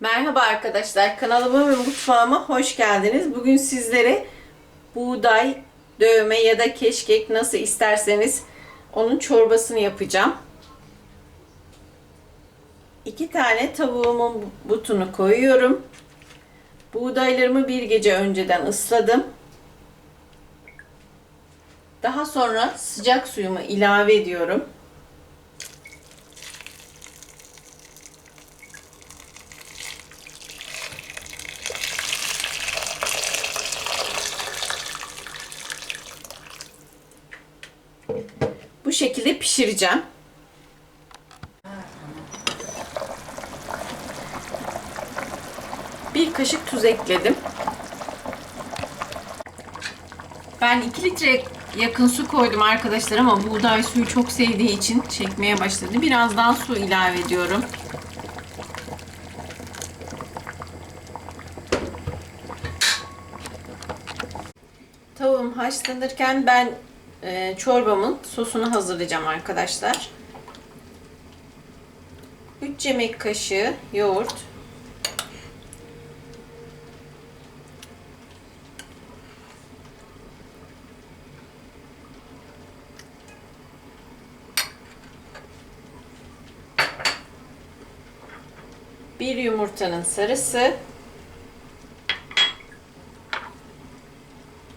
Merhaba arkadaşlar, kanalıma ve mutfağıma hoş geldiniz. Bugün sizlere buğday, dövme ya da keşkek nasıl isterseniz onun çorbasını yapacağım. İki tane tavuğumun butunu koyuyorum. Buğdaylarımı bir gece önceden ısladım. Daha sonra sıcak suyumu ilave ediyorum. Bu şekilde pişireceğim. Bir kaşık tuz ekledim. Ben 2 litre yakın su koydum arkadaşlar ama buğday suyu çok sevdiği için çekmeye başladı. Birazdan su ilave ediyorum. Tavuğum haşlanırken ben e, çorbamın sosunu hazırlayacağım arkadaşlar. 3 yemek kaşığı yoğurt. Bir yumurtanın sarısı.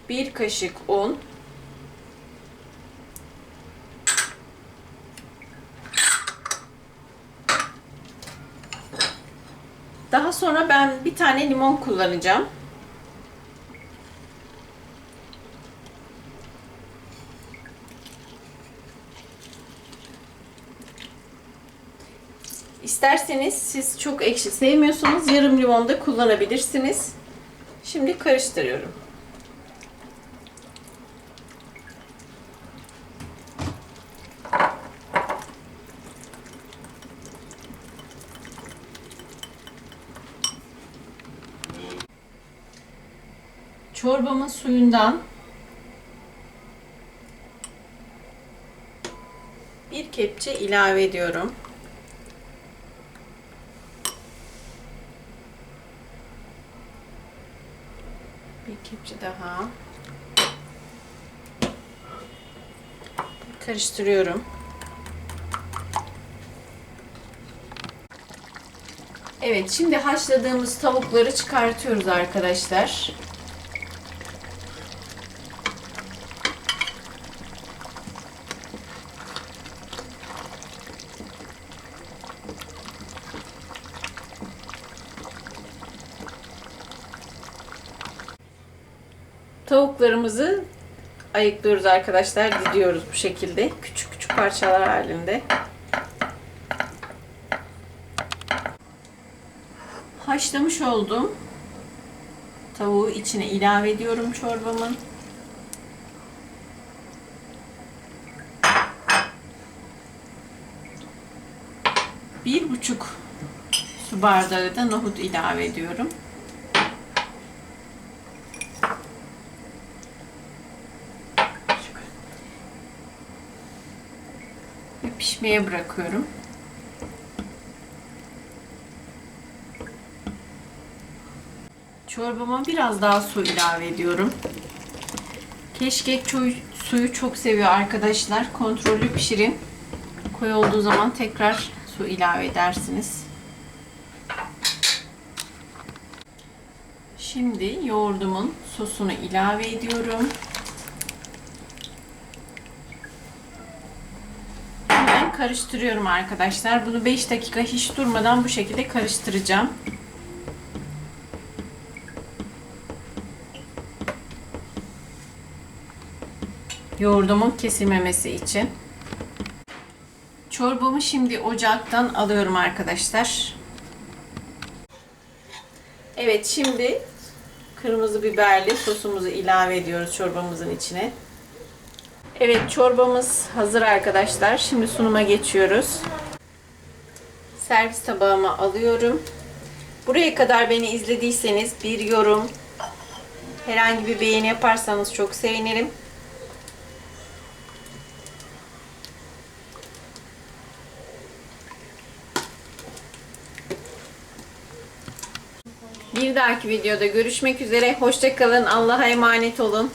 Bir kaşık un. Daha sonra ben bir tane limon kullanacağım. İsterseniz siz çok ekşi sevmiyorsanız yarım limon da kullanabilirsiniz. Şimdi karıştırıyorum. Çorbamın suyundan bir kepçe ilave ediyorum. Bir kepçe daha. Karıştırıyorum. Evet, şimdi haşladığımız tavukları çıkartıyoruz arkadaşlar. Tavuklarımızı ayıklıyoruz arkadaşlar. Didiyoruz bu şekilde. Küçük küçük parçalar halinde. Haşlamış olduğum tavuğu içine ilave ediyorum çorbamın. Bir buçuk su bardağı da nohut ilave ediyorum. Ve pişmeye bırakıyorum. Çorbama biraz daha su ilave ediyorum. Keşkek suyu çok seviyor arkadaşlar. Kontrollü pişirin. Koyu olduğu zaman tekrar su ilave edersiniz. Şimdi yoğurdumun sosunu ilave ediyorum. Karıştırıyorum arkadaşlar. Bunu 5 dakika hiç durmadan bu şekilde karıştıracağım. Yoğurdumun kesilmemesi için. Çorbamı şimdi ocaktan alıyorum arkadaşlar. Evet şimdi kırmızı biberli sosumuzu ilave ediyoruz çorbamızın içine. Evet çorbamız hazır arkadaşlar. Şimdi sunuma geçiyoruz. Servis tabağıma alıyorum. Buraya kadar beni izlediyseniz bir yorum, herhangi bir beğeni yaparsanız çok sevinirim. Bir dahaki videoda görüşmek üzere. Hoşçakalın. Allah'a emanet olun.